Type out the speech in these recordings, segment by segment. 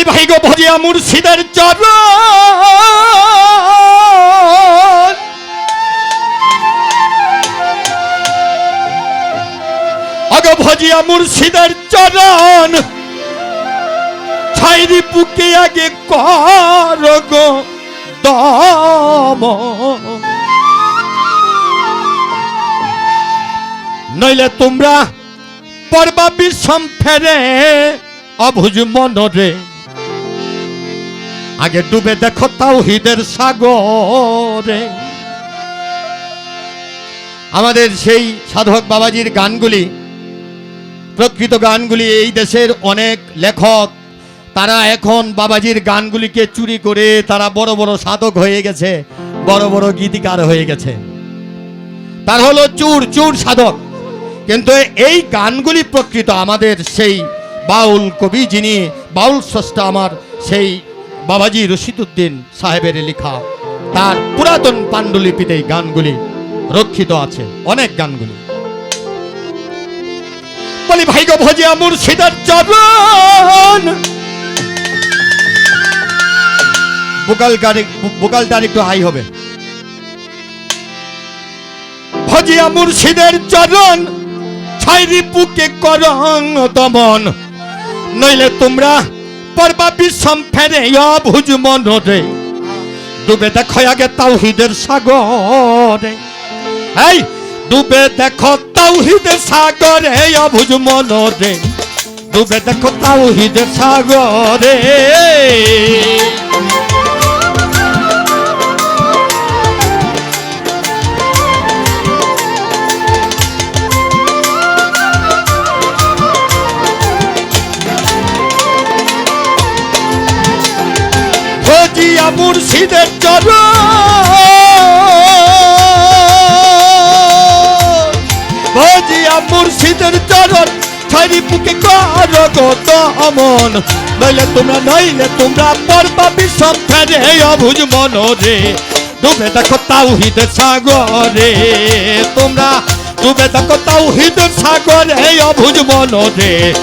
বলি ভাই গো ভজিয়া মুর্শিদের চরণ অগ ভজিয়া মুর্শিদের চরণ ছাইরি বুকে আগে কর গো দম নইলে তোমরা পর্বা বিষম ফেরে অভুজ মনরে আগে ডুবে দেখো তাও তাওহিদের সাগরে। আমাদের সেই সাধক বাবাজির গানগুলি, প্রকৃত গানগুলি এই দেশের অনেক লেখক, তারা এখন বাবাজির গানগুলিকে চুরি করে তারা বড় বড় সাধক হয়ে গেছে, বড় বড় গীতিকার হয়ে গেছে। তার হলো চুর চুর সাধক। কিন্তু এই গানগুলি প্রকৃত আমাদের সেই বাউল কবি যিনি, বাউল স্রষ্টা আমার সেই বাবাজি রশিদুদ্দিন সাহেবের লেখা, তার পুরাতন পাণ্ডুলিপিতে এই গানগুলি রক্ষিত আছে, অনেক গানগুলি। বলি, ভাই গো ভজিয়া মুর্শিদার চরণ। বোকাল গাড়ি বোকালটার একটু হাই হবে। ভজিয়া মুর্শিদের চরণ ছাইরি পুকে করং দমন, নইলে তোমরা পর্বা সম্ফেরে ফেরে অভুজ মনরে। ডুবে দেখো আগে তাওহিদের সাগরে। এই ডুবে দেখো তাওহিদের সাগরে অভুজ মনরে। ডুবে দেখো তাওহিদের সাগরে। চরণ। ভজিয়া মুর্শিদের চরণ ছাড়ি বুকে কর গো দমন নইলে তোমরা নইলে তোমরা পর্বা বিষম ফেরে অভুজ মনরে। ডুবে দেখো তাওহিদের সাগরে। তোমরা, ডুবে দেখো তাওহিদের সাগরে অভুজ মনরে।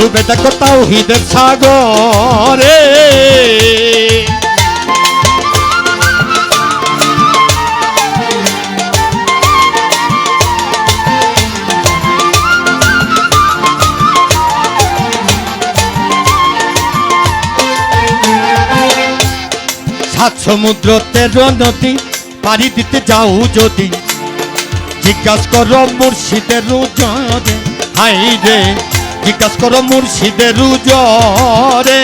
ডুবে দেখো তাওহিদের সাগরে। সাত সমুদ্র তেরো নদী, পাড়ি দিতে যাও যদি। জিজ্ঞাস করো মুর্শিদের রুজরে হাই রে, জিজ্ঞাস করো মুর্শিদের রুজরে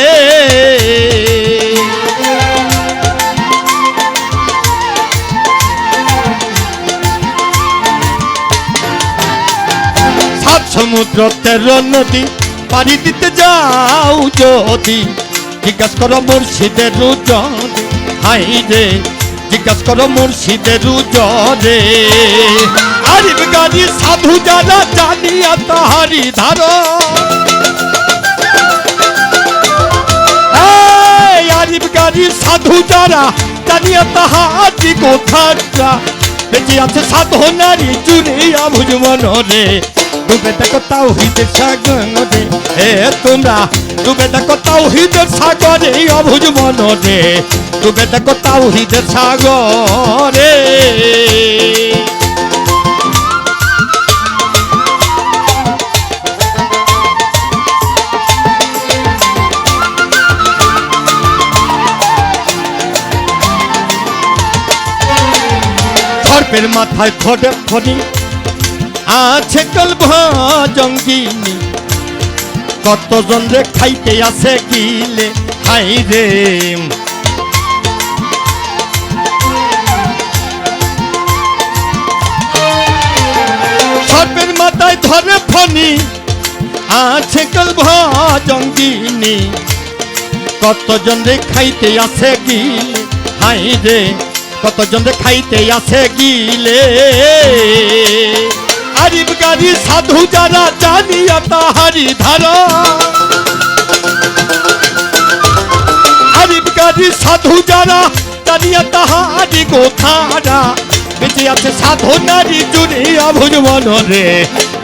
সাত সমুদ্র তেরো নদী, পাড়ি দিতে যাও যদি। জিজ্ঞাস করো মুর্শিদের রুজরে হাই রে জিজ্ঞাস করো মুর্শিদের রুজরে আরিফ গাড়ি সাধু যারা জানিয়া তাহারি ধার আরিফ গাড়ি সাধু যারা জানিয়া তাহারি কোথাটা, বেঁচে আছে সাধনারি চুরিয়া ভুজ মনরে ডুবে দেখো তাও হিদের সাগরে, হে তোমরা ডুবে দেখো তাও হিদের সাগরে অভুজ মনরে ডুবে দেখো তাও হিদের সাগরে সর্পের মাথায় খড়ে খড়ি আছে কলভ জঙ্গিনী। কতজন রে খাইতে আছে গিলে? খাই রে। ধরে ফনি আছে কলভ জঙ্গিনী কতজন রে খাইতে আছে গিলে? হাই রে, কতজন রে খাইতে আছে গিলে? আরিফ গাড়ি সাধু যারা জানিয়া তাহারি ধারা। আরিফ গাড়ি সাধু যারা জানিয়া তাহারি গোথারা। বেঁচে আছে সাধু নারী জুড়িয়া ভুজ মনরে।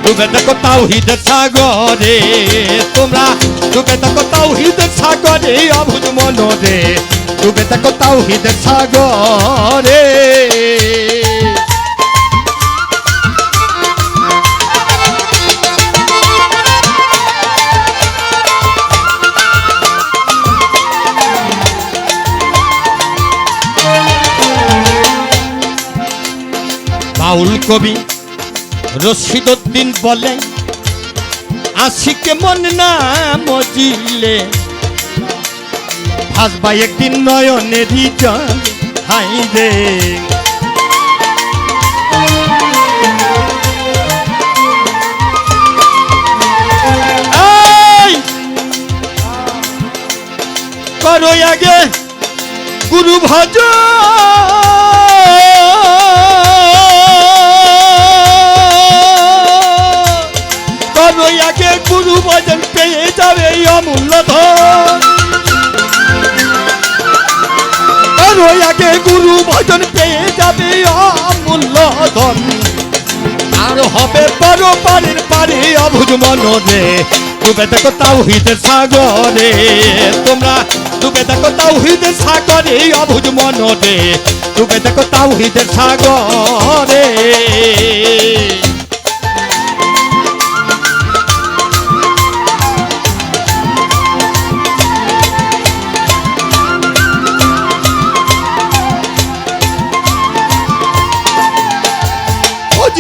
ডুবে দেখো তাওহিদের সাগরে, তোমরা ডুবে থাকো তাওহিদের সাগরে, অবুজ মনরে ডুবে থাকো তাওহিদের সাগরে। বাউল কবি রশিদুদ্দিন বলে, আশিকে মন না মজিলে। ভাসবা একদিন নয়নেরই জল হাই রে! করো আগে গুরু ভজ ভজন পেয়ে যাবে অমূল্য ধন। আর হবে পর পারের পারে অভুজ মনরে ডুবে দেখো তাওহিদের সাগরে। তোমরা ডুবে দেখো তাওহিদের সাগরে অভুজ মনরে ডুবে দেখো তাওহিদের সাগরে।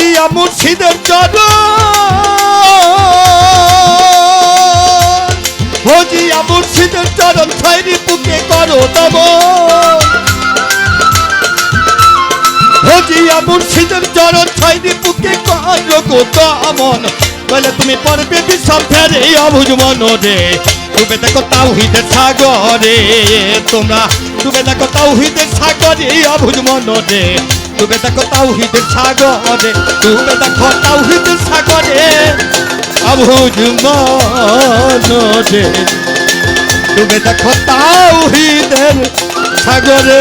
ফজিয়া মুর্শিদের চরণ। ফজিয়া মুর্শিদের চরণ ছয়রি বুকে করো তব। ফজিয়া মুর্শিদের চরণ ছয়রি বুকে করো গো তমন বলে, তুমি পড়বে বিষম ফেরে অভুজ মনরে। ডুবে দেখো তাওহিদের সাগরে। তোমরা ডুবে দেখো তাওহিদের সাগরে অভুজ মনরে। ডুবে দেখো তাওহিদের সাগরে তুমি দেখো তাওহিদের সাগরে অভুজ ডুবে দেখো তাওহিদের সাগরে।